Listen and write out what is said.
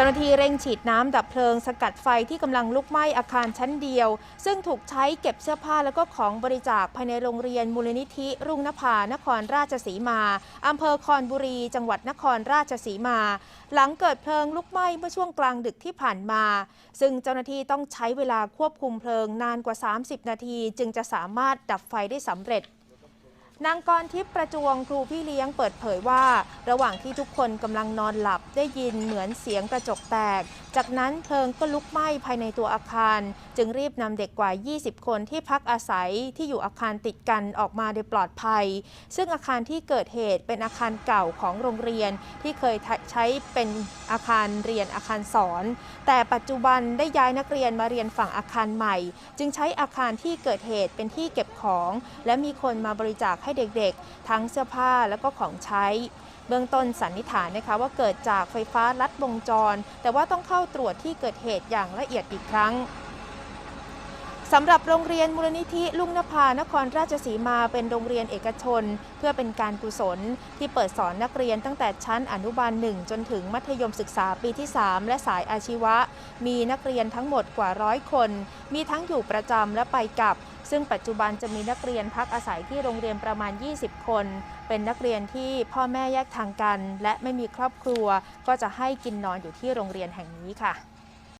จ้าหน้าที่เร่งฉีดน้ำดับเพลิงสกัดไฟที่กำลังลุกไหม้อาคารชั้นเดียว ซึ่งถูกใช้เก็บเสื้อผ้าแล้วก็ของบริจาคภายในโรงเรียนมูลนิธิ รุ่งนภานครราชสีมาอำเภอคอนบุรี จังหวัดนครราชสีมา หลังเกิดเพลิงลุกไหม้เมื่อช่วงกลางดึกที่ผ่านมา ซึ่งเจ้าหน้าที่ต้องใช้เวลาควบคุมเพลิงนานกว่า 30 นาที จึงจะสามารถดับไฟได้สำเร็จ นางกรทิพย์ประจวงครูพี่เลี้ยงเปิดเผยว่า ระหว่างที่ทุกคนกำลังนอนหลับได้ยินเหมือนเสียงกระจกแตก จากนั้นเพลิงก็ลุกไหม้ภายในตัวอาคาร จึงรีบนำเด็กกว่า 20 คนที่พักอาศัยที่อยู่อาคารติดกันออกมาโดยปลอดภัย ซึ่งอาคารที่เกิดเหตุเป็นอาคารเก่าของโรงเรียนที่เคยใช้เป็นอาคารเรียนอาคารสอน แต่ปัจจุบันได้ย้ายนักเรียนมาเรียนฝั่งอาคารใหม่ จึงใช้อาคารที่เกิดเหตุเป็นที่เก็บของ และมีคนมาบริจาคให้เด็กๆ ทั้งเสื้อผ้าแล้วก็ของใช้ เบื้องต้นสันนิษฐานนะคะว่าเกิดจากไฟฟ้าลัดวงจร แต่ว่าต้องเข้าตรวจที่เกิดเหตุอย่างละเอียดอีกครั้งสำหรับโรงเรียนมูลนิธิลุงนภานครราชสีมาเป็นโรงเรียนเอกชน เพื่อเป็นการกุศล ที่เปิดสอนนักเรียนตั้งแต่ชั้นอนุบาล 1 จนถึงมัธยมศึกษาปีที่ 3 และสายอาชีวะ มีนักเรียนทั้งหมดกว่าร้อยคน มีทั้งอยู่ประจำและไปกลับ ซึ่งปัจจุบันจะมีนักเรียนพักอาศัยที่โรงเรียนประมาณ 20 คน เป็นนักเรียนที่พ่อแม่แยกทางกัน และไม่มีครอบครัว ก็จะให้กินนอนอยู่ที่โรงเรียนแห่งนี้ค่ะ